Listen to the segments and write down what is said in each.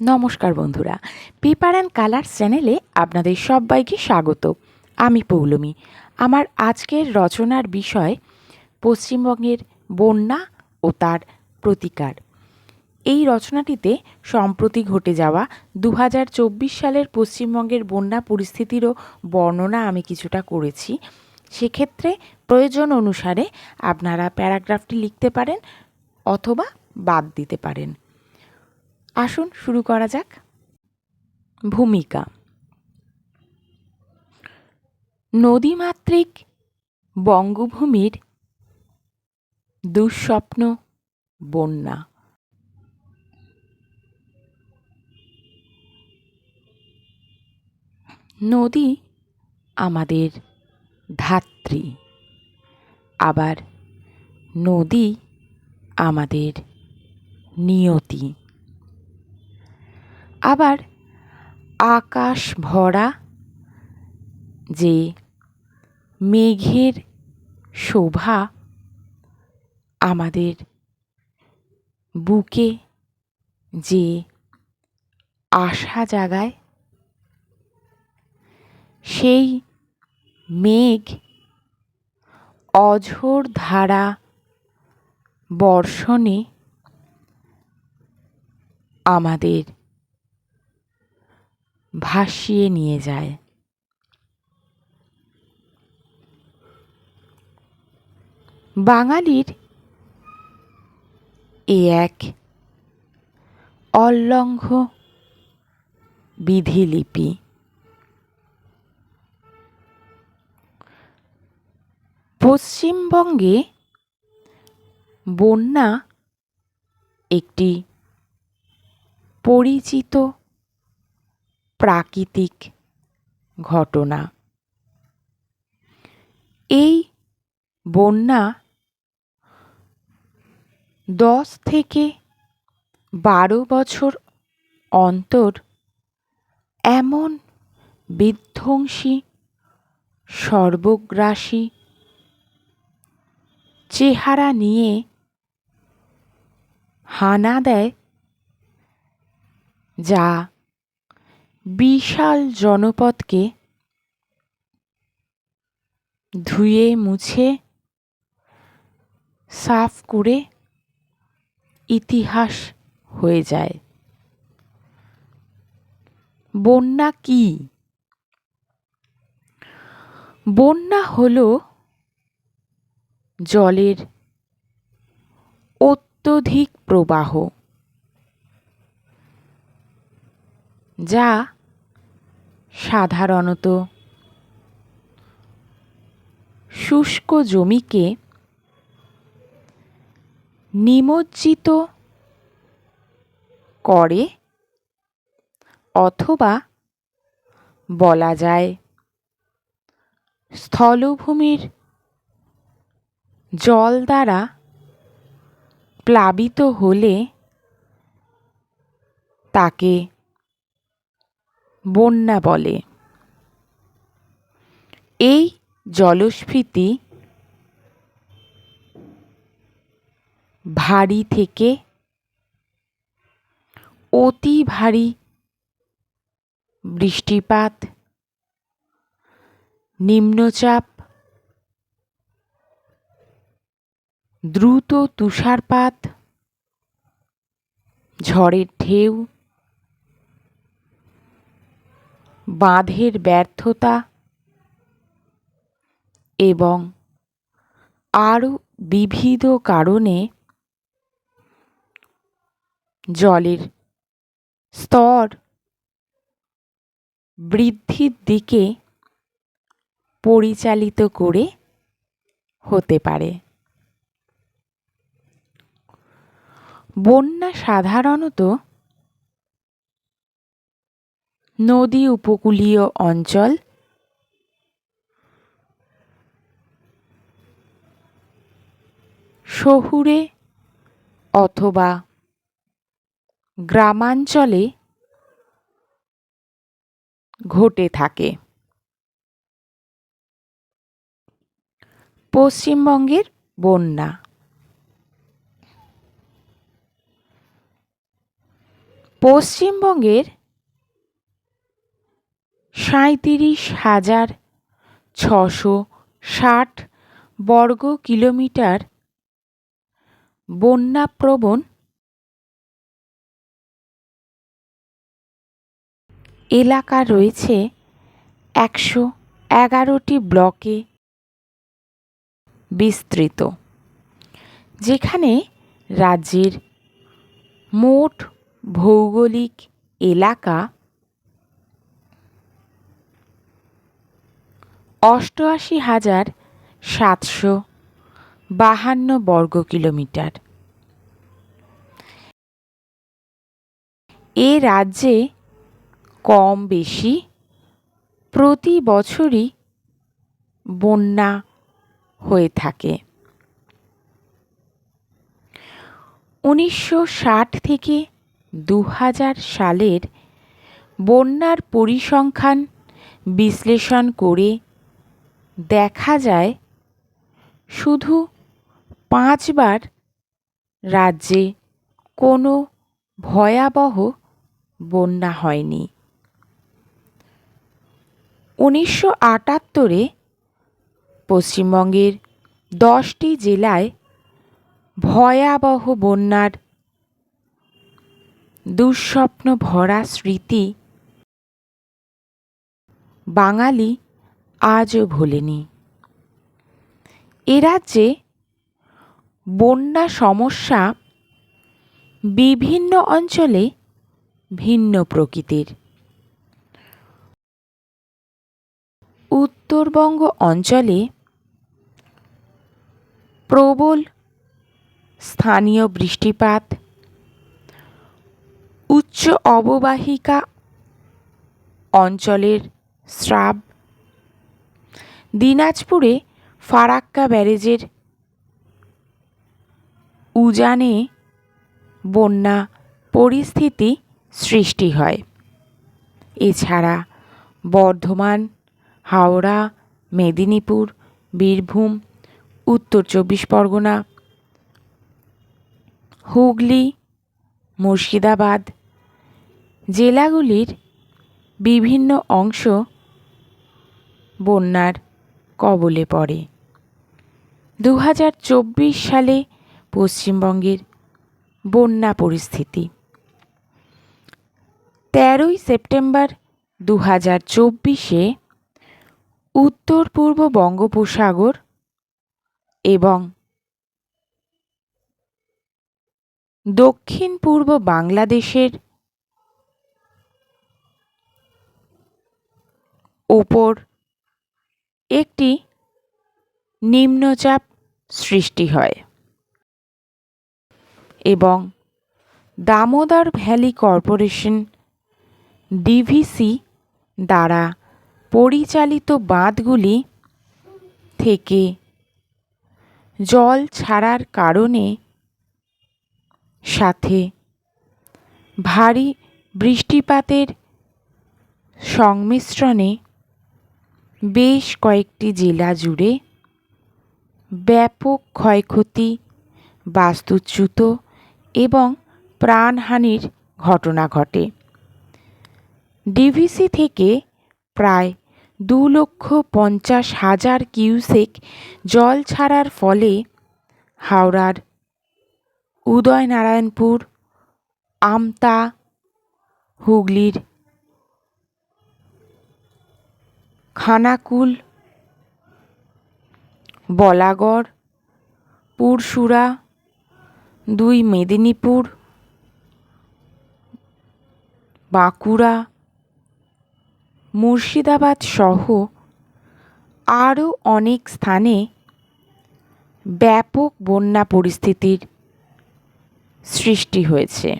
নমস্কার বন্ধুরা paper and colour চ্যানেলে আপনাদের সবাইকে স্বাগত। আমি পৌলমী। আমার আজকের রচনার বিষয় পশ্চিমবঙ্গের বন্যা ও তার প্রতিকার। এই রচনাটিতে সম্প্রতি ঘটে যাওয়া দু হাজার চব্বিশ সালের পশ্চিমবঙ্গের বন্যা পরিস্থিতিরও বর্ণনা আমি কিছুটা করেছি। সেক্ষেত্রে প্রয়োজন অনুসারে আপনারা প্যারাগ্রাফটি লিখতে পারেন অথবা বাদ দিতে পারেন। আসুন, শুরু করা যাক। ভূমিকা। নদীমাতৃক বঙ্গভূমির দুঃস্বপ্ন, বন্যা। নদী আমাদের ধাত্রী, আবার নদী আমাদের নিয়তি। আবার আকাশ ভরা যে মেঘের শোভা আমাদের বুকে যে আশা জাগায়, সেই মেঘ অঝোর ধারা বর্ষণে আমাদের ভাসিয়ে নিয়ে যায়। বাঙালির এ এক অলঙ্ঘ বিধিলিপি। পশ্চিমবঙ্গে বন্যা একটি পরিচিত প্রাকৃতিক ঘটনা। এই বন্যা দশ থেকে বারো বছর অন্তর এমন বিধ্বংসী, সর্বগ্রাসী চেহারা নিয়ে হানা দেয় যা বিশাল জনপদকে ধুয়ে মুছে সাফ করে ইতিহাস হয়ে যায়। বন্যা কি? বন্যা হল জলের অত্যধিক প্রবাহ, যা সাধারণত। শুষ্ক জমিকে নিমজ্জিত করে অথবা বলা যায় স্থলভূমির জল দ্বারা প্লাবিত হলে তাকে বন্যা বলে। এই জলস্ফীতি ভারী থেকে অতি ভারী বৃষ্টিপাত নিম্নচাপ দ্রুত তুষারপাত ঝড়ের ঢেউ বাঁধের ব্যর্থতা এবং আরও বিবিধ কারণে জলের স্তর বৃদ্ধির দিকে পরিচালিত করে হতে পারে। বন্যা সাধারণত নদী উপকূলীয় অঞ্চল। শহুরে অথবা গ্রামাঞ্চলে ঘটে থাকে। পশ্চিমবঙ্গের বন্যা। পশ্চিমবঙ্গের সাঁইত্রিশ হাজার ছশো ষাট বর্গ কিলোমিটার বন্যাপ্রবণ এলাকা রয়েছে একশো এগারোটি ব্লকে বিস্তৃত, যেখানে রাজ্যের মোট ভৌগোলিক এলাকা অষ্টআশি হাজার সাতশো বাহান্ন বর্গ কিলোমিটার। এ রাজ্যে কম বেশি প্রতি বছরই বন্যা হয়ে থাকে। উনিশশো ষাট থেকে দু হাজার সালের বন্যার পরিসংখ্যান বিশ্লেষণ করে দেখা যায় শুধু পাঁচবার রাজ্যে কোনো ভয়াবহ বন্যা হয়নি। উনিশশো আটাত্তরে পশ্চিমবঙ্গের দশটি জেলায় ভয়াবহ বন্যার দুঃস্বপ্ন ভরা স্মৃতি বাঙালি আজও ভোলেনি। এ রাজ্যে বন্যা সমস্যা বিভিন্ন অঞ্চলে ভিন্ন প্রকৃতির। উত্তরবঙ্গ অঞ্চলে প্রবল স্থানীয় বৃষ্টিপাত, উচ্চ অববাহিকা অঞ্চলের স্রাব দিনাজপুরে ফারাক্কা ব্যারেজের উজানে বন্যা পরিস্থিতি সৃষ্টি হয়। এছাড়া বর্ধমান, হাওড়া, মেদিনীপুর, বীরভূম, উত্তর চব্বিশ পরগনা, হুগলি, মুর্শিদাবাদ জেলাগুলির বিভিন্ন অংশ বন্যার কবলে পড়ে। দু হাজার চব্বিশ সালে পশ্চিমবঙ্গের বন্যা পরিস্থিতি। তেরোই সেপ্টেম্বর দু হাজার চব্বিশে উত্তর পূর্ব বঙ্গোপসাগর এবং দক্ষিণ পূর্ব বাংলাদেশের ওপর একটি নিম্নচাপ সৃষ্টি হয় এবং দামোদর ভ্যালি কর্পোরেশন ডিভিসি দ্বারা পরিচালিত বাঁধগুলি থেকে জল ছাড়ার কারণে সাথে ভারী বৃষ্টিপাতের সংমিশ্রণে বেশ কয়েকটি জেলা জুড়ে ব্যাপক ক্ষয়ক্ষতি, বাস্তুচ্যুত এবং প্রাণহানির ঘটনা ঘটে। ডিভিসি থেকে প্রায় দু লক্ষ পঞ্চাশ হাজার কিউসেক জল ছাড়ার ফলে হাওড়ার উদয়নারায়ণপুর, আমতা, হুগলির খানাকুল, বলাগড় পুরসুরা দুই মেদিনীপুর, বাঁকুড়া, মুর্শিদাবাদ সহ আরও অনেক স্থানে ব্যাপক বন্যা পরিস্থিতির সৃষ্টি হয়েছে।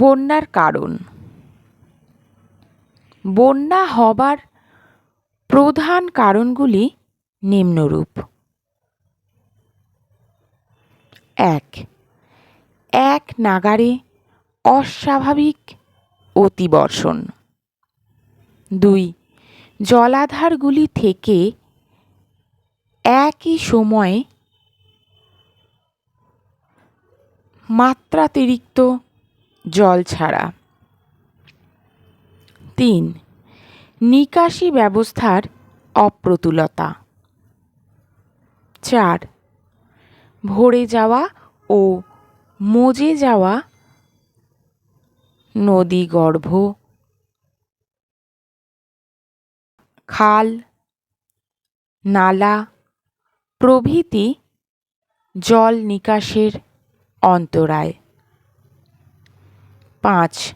বন্যার কারণ বন্যা হবার প্রধান কারণগুলি নিম্নরূপ। এক এক নাগারে অস্বাভাবিক অতিবর্ষণ। দুই, জলাধারগুলি থেকে একই সময়ে মাত্রাতিরিক্ত জল ছাড়া। তিন, নিকাশি ব্যবস্থার অপ্রতুলতা। চার, ভরে যাওয়া ও মজে যাওয়া নদীগর্ভ খাল, নালা, প্রভৃতি জল নিকাশের অন্তরায়। পাঁচ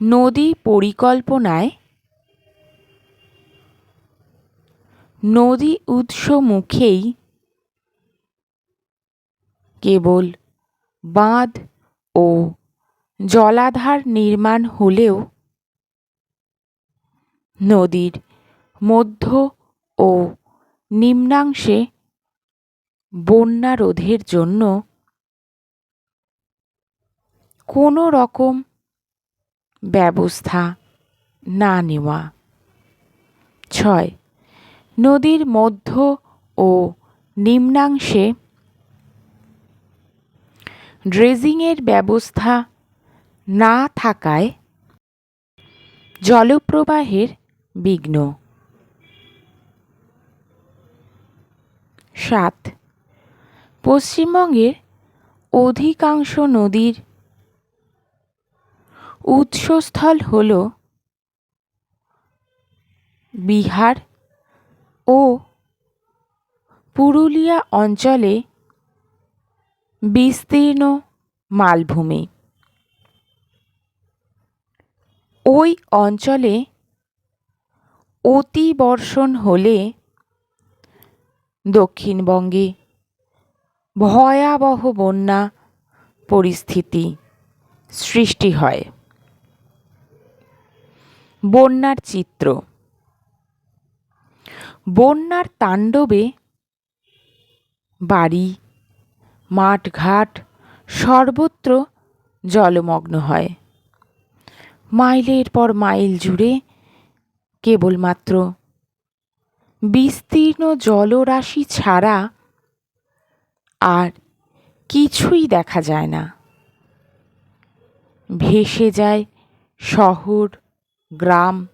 নদী পরিকল্পনায় নদী উৎস মুখেই কেবল বাঁধ ও জলাধার নির্মাণ হলেও নদীর মধ্য ও নিম্নাংশে বন্যা রোধের জন্য কোনো রকম ব্যবস্থা না নেওয়া। ছয়, নদীর মধ্য ও নিম্নাংশে ড্রেজিংয়ের ব্যবস্থা না থাকায় জলপ্রবাহের বিঘ্ন। সাত, পশ্চিমবঙ্গের অধিকাংশ নদীর উৎসস্থল হল বিহার ও পুরুলিয়া অঞ্চলে বিস্তীর্ণ মালভূমি। ওই অঞ্চলে অতিবর্ষণ হলে দক্ষিণবঙ্গে ভয়াবহ বন্যা পরিস্থিতি সৃষ্টি হয়। বন্যার চিত্র। বন্যার তাণ্ডবে বাড়ি, মাঠঘাট সর্বত্র জলমগ্ন হয়। মাইলের পর মাইল জুড়ে কেবলমাত্র বিস্তীর্ণ জলরাশি ছাড়া আর কিছুই দেখা যায় না। ভেসে যায় শহর গ্রাম,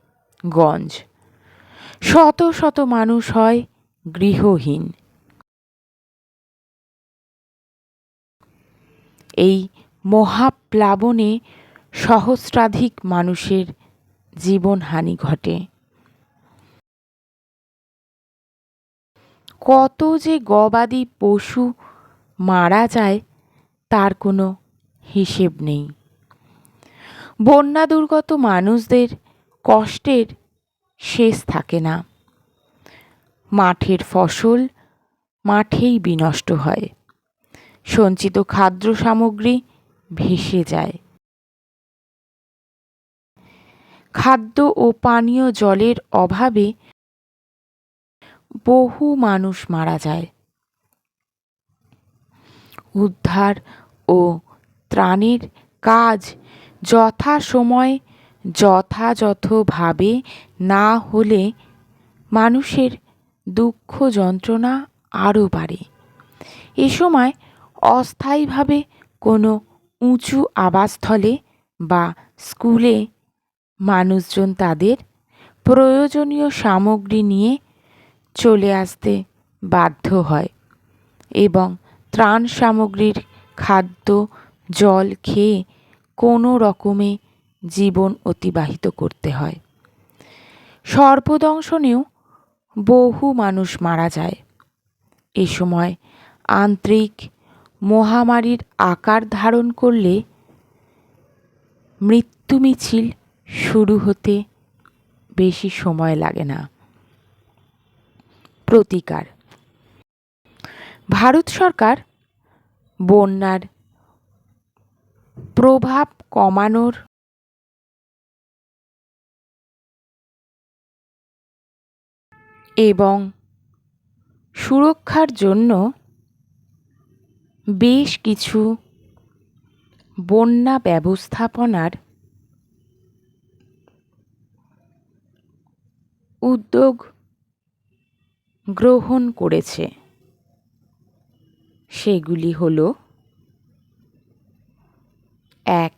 গঞ্জ। শত শত মানুষ হয় গৃহহীন। এই মহাপ্লাবনে সহস্রাধিক মানুষের জীবনহানি ঘটে। কত যে গবাদি পশু মারা যায়, তার কোনো হিসেব নেই। বন্যা দুর্গত মানুষদের কষ্টের শেষ থাকে না। মাঠের ফসল মাঠেই বিনষ্ট হয়। সঞ্চিত খাদ্য সামগ্রী ভেসে যায়। খাদ্য ও পানীয় জলের অভাবে বহু মানুষ মারা যায়। উদ্ধার ও ত্রাণের কাজ যথাসময়ে যথাযথভাবে না হলে মানুষের দুঃখ যন্ত্রণা আরও বাড়ে। এ সময় অস্থায়ীভাবে কোনো উঁচু আবাসস্থলে বা স্কুলে মানুষজন তাদের প্রয়োজনীয় সামগ্রী নিয়ে চলে আসতে বাধ্য হয় এবং ত্রাণ সামগ্রীর খাদ্য, জল খেয়ে কোনো রকমে জীবন অতিবাহিত করতে হয়। সর্পদংশনেও বহু মানুষ মারা যায়। এ সময় আন্তরিক মহামারীর আকার ধারণ করলে মৃত্যু মিছিল শুরু হতে বেশি সময় লাগে না। প্রতিকার। ভারত সরকার বন্যার প্রভাব কমানোর এবং সুরক্ষার জন্য বেশ কিছু বন্যা ব্যবস্থাপনার উদ্যোগ গ্রহণ করেছে। সেগুলি হল এক,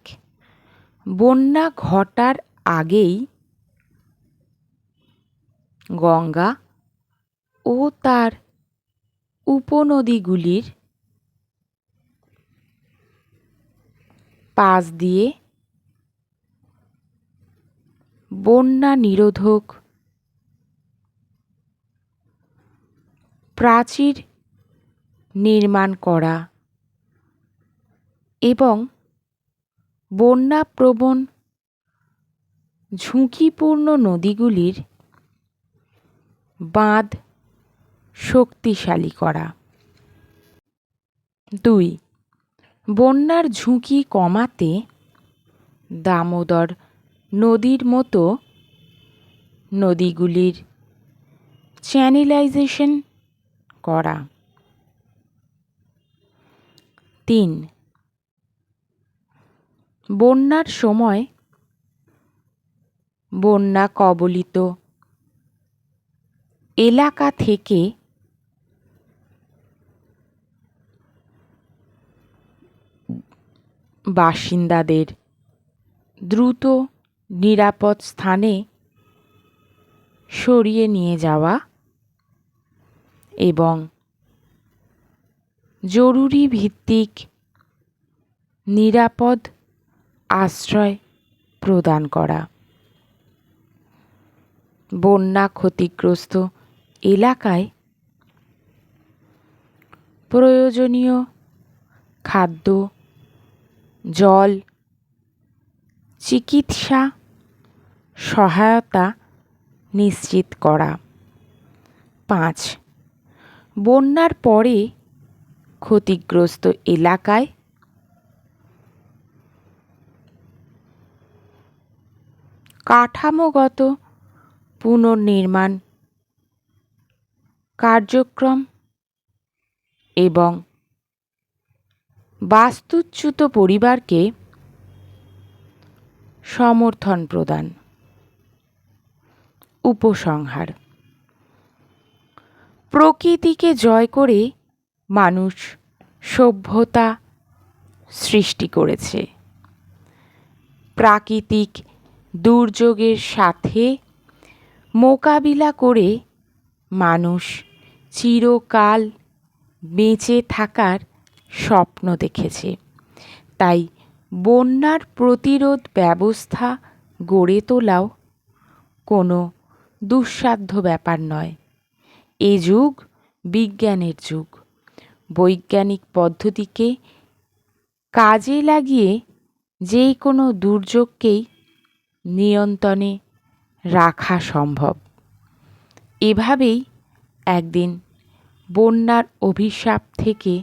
বন্যা ঘটার আগেই গঙ্গা ও তার উপনদীগুলির পাশ দিয়ে বন্যা নিরোধক প্রাচীর নির্মাণ করা এবং বন্যাপ্রবণ ঝুঁকিপূর্ণ নদীগুলির বাঁধ শক্তিশালী করা। দুই, বন্যার ঝুঁকি কমাতে দামোদর নদীর মতো নদীগুলির চ্যানেলাইজেশন করা। তিন, বন্যার সময় বন্যা কবলিত এলাকা থেকে বাসিন্দাদের দ্রুত, নিরাপদ স্থানে সরিয়ে নিয়ে যাওয়া এবং জরুরি ভিত্তিক নিরাপদ আশ্রয় প্রদান করা। বন্যা ক্ষতিগ্রস্ত এলাকায় প্রয়োজনীয় খাদ্য জল চিকিৎসা সহায়তা নিশ্চিত করা। পাঁচ বন্যার পরে ক্ষতিগ্রস্ত এলাকায় কাঠামোগত পুনর্নির্মাণ কার্যক্রম এবং বাস্তুচ্যুত পরিবারকে সমর্থন প্রদান। উপসংহার। প্রকৃতিকে জয় করে মানুষ সভ্যতা সৃষ্টি করেছে। প্রাকৃতিক দুর্যোগের সাথে মোকাবিলা করে মানুষ চিরকাল বেঁচে থাকার স্বপ্ন দেখেছে। তাই বন্যার প্রতিরোধ ব্যবস্থা গড়ে তোলাও কোনো দুঃসাধ্য ব্যাপার নয়। এ যুগ বিজ্ঞানের যুগ। বৈজ্ঞানিক পদ্ধতিকে কাজে লাগিয়ে যে কোনো দুর্যোগকেই নিয়ন্ত্রণে রাখা সম্ভব। এভাবেই একদিন বন্যার অভিশাপ থেকে